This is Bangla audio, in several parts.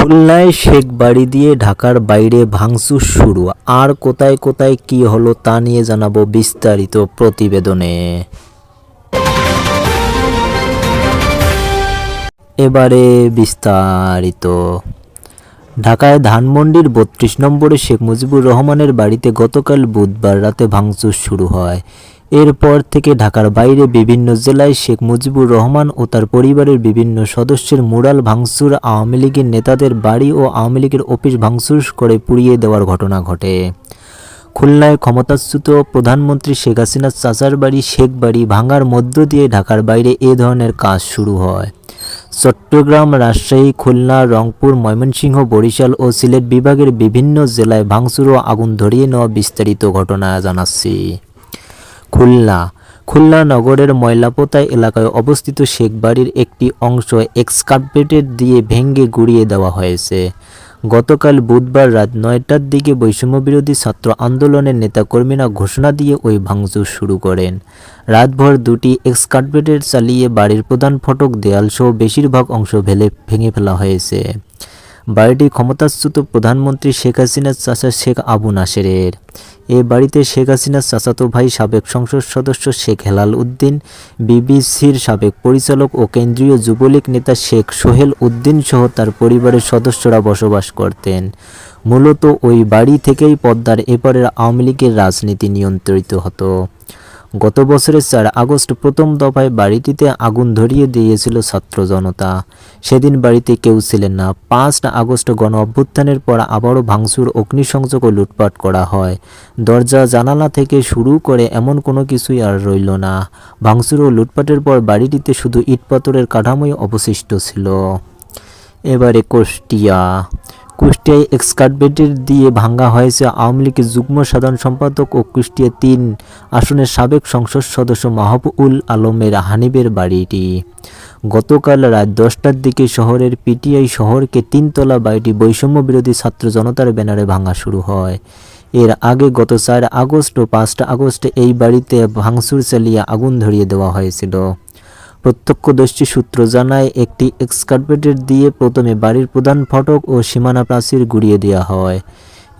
খুলনায় শেখ বাড়ি দিয়ে ঢাকার বাইরে ভাঙচুর শুরু। আর কোথায় কোথায় কি হলো তা নিয়ে জানাব বিস্তারিত প্রতিবেদনে। এবারে বিস্তারিত। ঢাকায় ধানমন্ডির বত্রিশ নম্বরে শেখ মুজিবুর রহমানের বাড়িতে গতকাল বুধবার রাতে ভাঙচুর শুরু হয়। এরপর থেকে ঢাকার বাইরে বিভিন্ন জেলায় শেখ মুজিবুর রহমান ও তার পরিবারের বিভিন্ন সদস্যের মুরাল ভাঙচুর আওয়ামী লীগের নেতাদের বাড়ি ও আওয়ামী লীগের অফিস ভাঙচুর করে পুড়িয়ে দেওয়ার ঘটনা ঘটে। খুলনায় ক্ষমতাচ্যুত প্রধানমন্ত্রী শেখ হাসিনার চাচার বাড়ি, শেখ বাড়ি ভাঙার মধ্য দিয়ে ঢাকার বাইরে এ ধরনের কাজ শুরু হয়। চট্টগ্রাম, রাজশাহী, খুলনা, রংপুর, ময়মনসিংহ, বরিশাল ও সিলেট বিভাগের বিভিন্ন জেলায় ভাঙচুর ও আগুন ধরিয়ে নেওয়া বিস্তারিত ঘটনা জানাচ্ছি। খুলনা। খুলনা নগরের ময়লাপোতা এলাকায় অবস্থিত শেখ বাড়ির একটি অংশ এক্সকাভেটের দিয়ে ভেঙে গুড়িয়ে দেওয়া হয়েছে। গতকাল বুধবার রাত নয়টার দিকে বৈষম্যবিরোধী ছাত্র আন্দোলনের নেতাকর্মীরা ঘোষণা দিয়ে ওই ভাঙচুর শুরু করেন। রাতভর দুটি এক্সকাভেটের চালিয়ে বাড়ির প্রধান ফটক দেয়ালসহ বেশিরভাগ অংশ ভেলে ভেঙে ফেলা হয়েছে। বাড়িটি ক্ষমতাচ্যুত প্রধানমন্ত্রী শেখ হাসিনার চাচা শেখ আবু নাসেরের। এ বাড়িতে শেখ হাসিনার চাচাতো ভাই সাবেক সংসদ সদস্য শেখ হেলাল উদ্দিন, বিবিসির সাবেক পরিচালক ও কেন্দ্রীয় যুবলীগ নেতা শেখ সোহেল উদ্দিন সহ তার পরিবারের সদস্যরা বসবাস করতেন। মূলত ওই বাড়ি থেকেই পদ্মার এপারের আওয়ামী লীগের রাজনীতি নিয়ন্ত্রিত হতো। গত বছরের চার আগস্ট প্রথম দফায় বাড়িটিতে আগুন ধরিয়ে দিয়েছিল ছাত্র জনতা। সেদিন বাড়িতে কেউ ছিলেন না। পাঁচ আগস্ট গণ অভ্যুত্থানের পর আবারও ভাঙচুর, অগ্নিসংযোগ ও লুটপাট করা হয়। দরজা, জানালা থেকে শুরু করে এমন কোনো কিছুই আর রইল না। ভাঙচুর ও লুটপাটের পর বাড়িটিতে শুধু ইটপাথরের কাঠামোই অবশিষ্ট ছিল। এবারে কুষ্টিয়া। কুষ্টিয়ায় এক্সকারবেটের দিয়ে ভাঙ্গা হয়েছে আওয়ামী লীগের যুগ্ম সাধারণ সম্পাদক ও কুষ্টিয়া তিন আসনের সাবেক সংসদ সদস্য মাহবুল আলমের হানিবের বাড়িটি। গতকাল রাত দশটার দিকে শহরের পিটিআই শহরকে তিনতলা বাড়িটি বৈষম্য বিরোধী ছাত্র জনতার ব্যানারে ভাঙা শুরু হয়। এর আগে গত চার আগস্ট ও পাঁচটা আগস্টে এই বাড়িতে ভাঙচুর চালিয়ে আগুন ধরিয়ে দেওয়া হয়েছিল। প্রত্যক্ষদর্শী সূত্র জানায়, একটি এক্সকারপেটের দিয়ে প্রথমে বাড়ির প্রধান ফটক ও সীমানা প্রাচীর গুড়িয়ে দেওয়া হয়।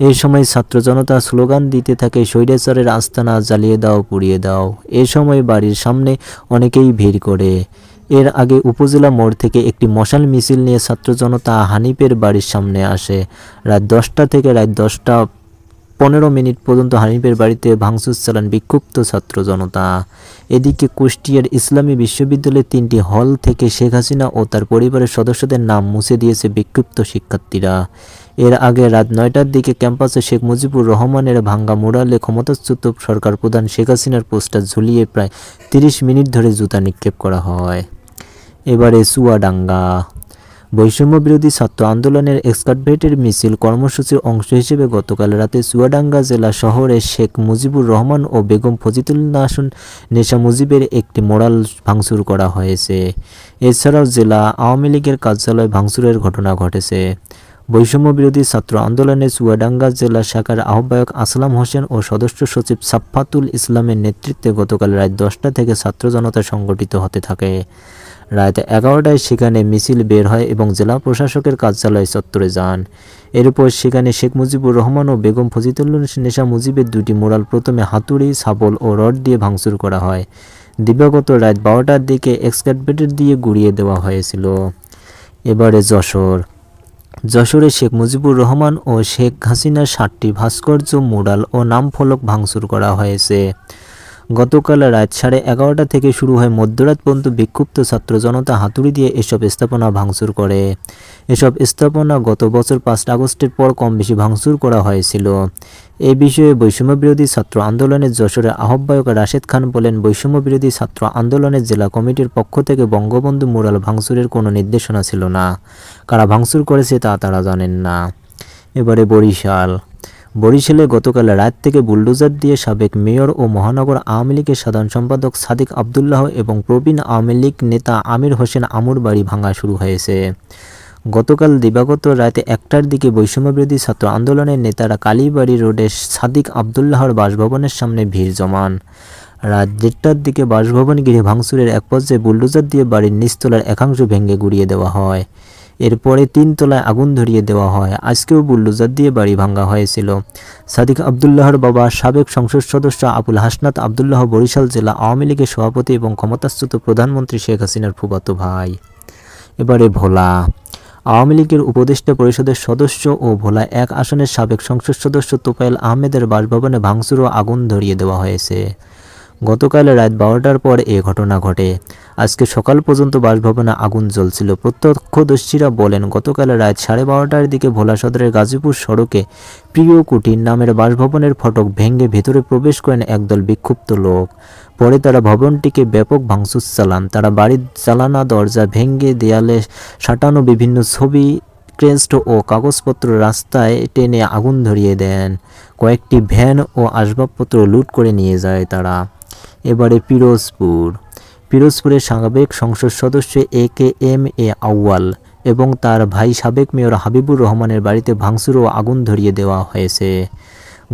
এই সময় ছাত্র জনতা স্লোগান দিতে থাকে, স্বৈরাচারের আস্তানা জ্বালিয়ে দাও, পুড়িয়ে দাও। এ সময় বাড়ির সামনে অনেকেই ভিড় করে। এর আগে উপজেলা মোড় থেকে একটি মশাল মিছিল নিয়ে ছাত্র জনতা হানিফের বাড়ির সামনে আসে। রাত দশটা থেকে রাত দশটা পনেরো মিনিট পর্যন্ত হানিফের বাড়িতে ভাঙচুর চালান বিক্ষুব্ধ ছাত্র জনতা। এদিকে কুষ্টিয়ার ইসলামী বিশ্ববিদ্যালয়ের তিনটি হল থেকে শেখ হাসিনা ও তার পরিবারের সদস্যদের নাম মুছে দিয়েছে বিক্ষুব্ধ শিক্ষার্থীরা। এর আগে রাত নয়টার দিকে ক্যাম্পাসে শেখ মুজিবুর রহমানের ভাঙ্গা মুরালে ক্ষমতাচ্যুত সরকার প্রধান শেখ হাসিনার পোস্টার ঝুলিয়ে প্রায় তিরিশ মিনিট ধরে জুতা নিক্ষেপ করা হয়। এবারে চুয়াডাঙ্গা বৈষম্য বিরোধী ছাত্র আন্দোলনের এক্সকারভেটের মিছিল কর্মসূচির অংশ হিসেবে গতকাল রাতে চুয়াডাঙ্গা জেলা শহরে শেখ মুজিবুর রহমান ও বেগম ফজিতুল্লাহ হাসান নেশা মুজিবের একটি মোরাল ভাঙচুর করা হয়েছে। এছাড়াও জেলা আওয়ামী লীগের কার্যালয় ভাঙচুরের ঘটনা ঘটেছে। বৈষম্য বিরোধী ছাত্র আন্দোলনে চুয়াডাঙ্গা জেলা শাখার আহ্বায়ক আসলাম হোসেন ও সদস্য সচিব সাফাতুল ইসলামের নেতৃত্বে গতকাল রাত দশটা থেকে ছাত্র জনতা সংগঠিত হতে থাকে। রাত এগারোটায় সেখানে মিছিল বের হয় এবং জেলা প্রশাসকের কার্যালয় চত্বরে যান। এরপর সেখানে শেখ মুজিবুর রহমান ও বেগম ফজিতুল্লাহ নেশা মুজিবের দুটি মোড়াল প্রথমে হাতুড়ি শাবল ও রড দিয়ে ভাঙচুর করা হয়। দিবাগত রাত বারোটার দিকে এক্সকারভেটের দিয়ে গুড়িয়ে দেওয়া হয়েছিল। এবারে যশোর। যশোরে শেখ মুজিবুর রহমান ও শেখ হাসিনার ষাটটি ভাস্কর্য, মোড়াল ও নামফলক ভাঙচুর করা হয়েছে। গতকাল রাত সাড়ে এগারোটা থেকে শুরু হয় মধ্যরাত পর্যন্ত বিক্ষুব্ধ ছাত্র জনতা হাতুড়ি দিয়ে এসব স্থাপনা ভাঙচুর করে। এসব স্থাপনা গত বছর পাঁচ আগস্টের পর কম বেশি ভাঙচুর করা হয়েছিল। এ বিষয়ে বৈষম্য বিরোধী ছাত্র আন্দোলনের যশোরের আহ্বায়ক রাশেদ খান বলেন, বৈষম্য বিরোধী ছাত্র আন্দোলনের জেলা কমিটির পক্ষ থেকে বঙ্গবন্ধু মুরাল ভাঙচুরের কোনো নির্দেশনা ছিল না। কারা ভাঙচুর করেছে তা তারা জানেন না। এবারে বরিশাল। বরিশালে গতকাল রাত থেকে বুলডোজার দিয়ে সাবেক মেয়র ও মহানগর আওয়ামী লীগের সাধারণ সম্পাদক সাদিক আবদুল্লাহ এবং প্রবীণ আওয়ামী লীগ নেতা আমির হোসেন আমুর বাড়ি ভাঙা শুরু হয়েছে। গতকাল দিবাগত রাতে একটার দিকে বৈষম্যবিরোধী ছাত্র আন্দোলনের নেতারা কালীবাড়ি রোডে সাদিক আবদুল্লাহর বাসভবনের সামনে ভিড় জমান। রাত দেড়টার দিকে বাসভবন ঘিরে ভাঙচুরের এক পর্যায়ে বুলডোজার দিয়ে বাড়ির নিচতলার একাংশ ভেঙে গুড়িয়ে দেওয়া হয়। এরপরে তিন তলায় আগুন ধরিয়ে দেওয়া হয়। আজকেও বুল্ডোজার দিয়ে বাড়ি ভাঙ্গা হয়েছিল। সাদিক আবদুল্লাহর বাবা, সাবেক সংসদ সদস্য আবুল হাসনাত আবদুল্লাহ, বরিশাল জেলা আওয়ামী লীগের সভাপতি এবং ক্ষমতাচ্যুত প্রধানমন্ত্রী শেখ হাসিনার ফুফাতো ভাই। এবারে ভোলা। আওয়ামী লীগের উপদেষ্টা পরিষদের সদস্য ও ভোলা এক আসনের সাবেক সংসদ সদস্য তোপাইল আহমেদের বাসভবনে ভাঙচুর ও আগুন ধরিয়ে দেওয়া হয়েছে। গতকাল রাত বারোটার পর এ ঘটনা ঘটে। আজকে সকাল পর্যন্ত বাসভবনে আগুন জ্বলছিল। প্রত্যক্ষদর্শীরা বলেন, গতকাল রাত সাড়ে বারোটার দিকে ভোলা সদরের গাজীপুর সড়কে প্রিয় কুটির নামের বাসভবনের ফটক ভেঙে ভেতরে প্রবেশ করেন একদল বিক্ষুব্ধ লোক। পরে তারা ভবনটিকে ব্যাপক ভাঙচুর চালান তারা বাড়ির চালানা, দরজা ভেঙে দেয়ালে সাঁটানো বিভিন্ন ছবি ক্রেস্ট ও কাগজপত্র রাস্তায় টেনে আগুন ধরিয়ে দেন। কয়েকটি ভ্যান ও আসবাবপত্র লুট করে নিয়ে যায় তারা। এবারে পিরোজপুর। পিরোজপুরের সাবেক সংসদ সদস্য এ কে এম এ আউয়াল এবং তার ভাই সাবেক মেয়র হাবিবুর রহমানের বাড়িতে ভাঙচুর ও আগুন ধরিয়ে দেওয়া হয়েছে।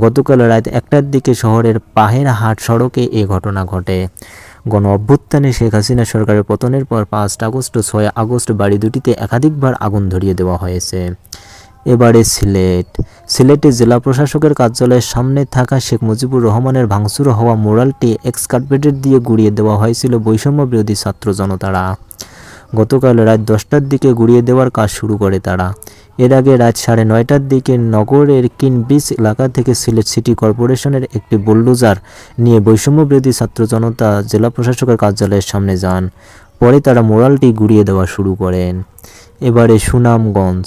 গতকাল রাত একটার দিকে শহরের পাহের হাট সড়কে এ ঘটনা ঘটে। গণ অভ্যুত্থানে শেখ হাসিনা সরকারের পতনের পর পাঁচ আগস্ট ও ছয় আগস্ট বাড়ি দুটিতে একাধিকবার আগুন ধরিয়ে দেওয়া হয়েছে। এবারে সিলেট। সিলেটে জেলা প্রশাসকের কার্যালয়ের সামনে থাকা শেখ মুজিবুর রহমানের ভাঙচুর হওয়া মোরালটি এক্সকার্পেটের দিয়ে গুড়িয়ে দেওয়া হয়েছিল বৈষম্য বিরোধী ছাত্র জনতারা। গতকাল রাত দশটার দিকে গুড়িয়ে দেওয়ার কাজ শুরু করে তারা। এর আগে রাত সাড়ে নয়টার দিকে নগরের কিনব্রিজ এলাকা থেকে সিলেট সিটি কর্পোরেশনের একটি বুলডোজার নিয়ে বৈষম্য বিরোধী ছাত্র জনতা জেলা প্রশাসকের কার্যালয়ের সামনে যান। পরে তারা মোরালটি গুড়িয়ে দেওয়া শুরু করেন। এবারে সুনামগঞ্জ।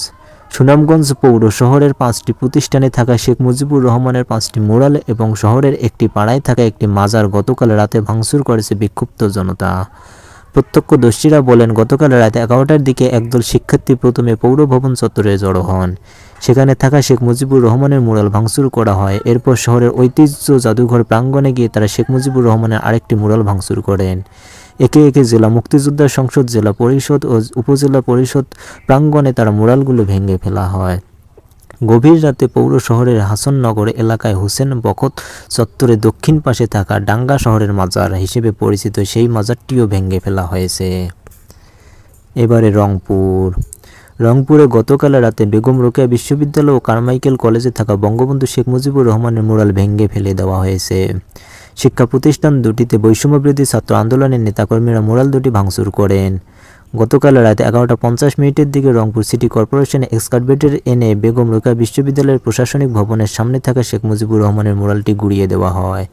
সুনামগঞ্জ পৌর শহরের পাঁচটি প্রতিষ্ঠানে থাকা শেখ মুজিবুর রহমানের পাঁচটি মোড়াল এবং শহরের একটি পাড়ায় থাকা একটি মাজার গতকাল রাতে ভাঙচুর করেছে বিক্ষুব্ধ জনতা। প্রত্যক্ষদর্শীরা বলেন, গতকাল রাত এগারোটার দিকে একদল শিক্ষার্থী প্রথমে পৌর ভবন চত্বরে জড়ো হন। সেখানে থাকা শেখ মুজিবুর রহমানের মুরাল ভাঙচুর করা হয়। এরপর শহরের ঐতিহ্য জাদুঘর প্রাঙ্গণে গিয়ে তারা শেখ মুজিবুর রহমানের আরেকটি মুরাল ভাঙচুর করেন। একে একে জেলা মুক্তিযোদ্ধা সংসদ, জেলা পরিষদ ও উপজেলা পরিষদ প্রাঙ্গণে তারা মুরালগুলো ভেঙে ফেলা হয়। গভীর রাতে পৌর শহরের হাসন হাসননগর এলাকায় হোসেন বখত চত্বরে দক্ষিণ পাশে থাকা ডাঙ্গা শহরের মাজার হিসেবে পরিচিত সেই মাজারটিও ভেঙে ফেলা হয়েছে। এবারে রংপুর। রংপুরে গতকাল রাতে বেগম রোকেয়া বিশ্ববিদ্যালয় ও কারমাইকেল কলেজে থাকা বঙ্গবন্ধু শেখ মুজিবুর রহমানের মুরাল ভেঙে ফেলে দেওয়া হয়েছে। শিক্ষা প্রতিষ্ঠান দুটিতে বৈষম্যবিরোধী ছাত্র আন্দোলনের নেতাকর্মীরা মোরাল দুটি ভাঙচুর করেন। গতকাল রাত এগারোটা পঞ্চাশ মিনিটের দিকে রংপুর সিটি কর্পোরেশন এক্সকারভেটর এনে বেগম রোকা বিশ্ববিদ্যালয়ের প্রশাসনিক ভবনের সামনে থাকা শেখ মুজিবুর রহমানের মোরালটি গুড়িয়ে দেওয়া হয়।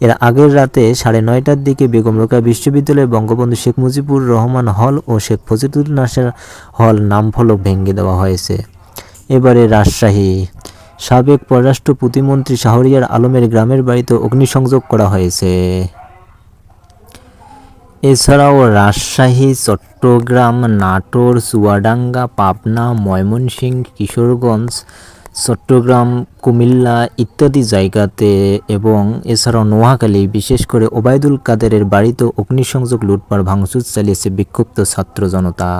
এর আগের রাতে সাড়ে নয়টার দিকে বেগম রোকা বিশ্ববিদ্যালয়ে বঙ্গবন্ধু শেখ মুজিবুর রহমান হল ও শেখ ফজিদুল নাসের হল নামফলক ভেঙে দেওয়া হয়েছে। এবারে রাজশাহী। সাবেক পররাষ্ট্র প্রতিমন্ত্রী শাহরিয়ার আলমের গ্রামের বাড়িতে অগ্নিসংযোগ করা হয়েছে। এছাড়াও রাজশাহী, চট্টগ্রাম, নাটোর, চুয়াডাঙ্গা, পাবনা, ময়মনসিংহ, কিশোরগঞ্জ, চট্টগ্রাম, কুমিল্লা ইত্যাদি জায়গাতে এবং এছাড়াও নোয়াখালী, বিশেষ করে ওবায়দুল কাদেরের বাড়িতে অগ্নিসংযোগ লুটপাট ভাঙচুর চালিয়েছে বিক্ষুব্ধ ছাত্র জনতা।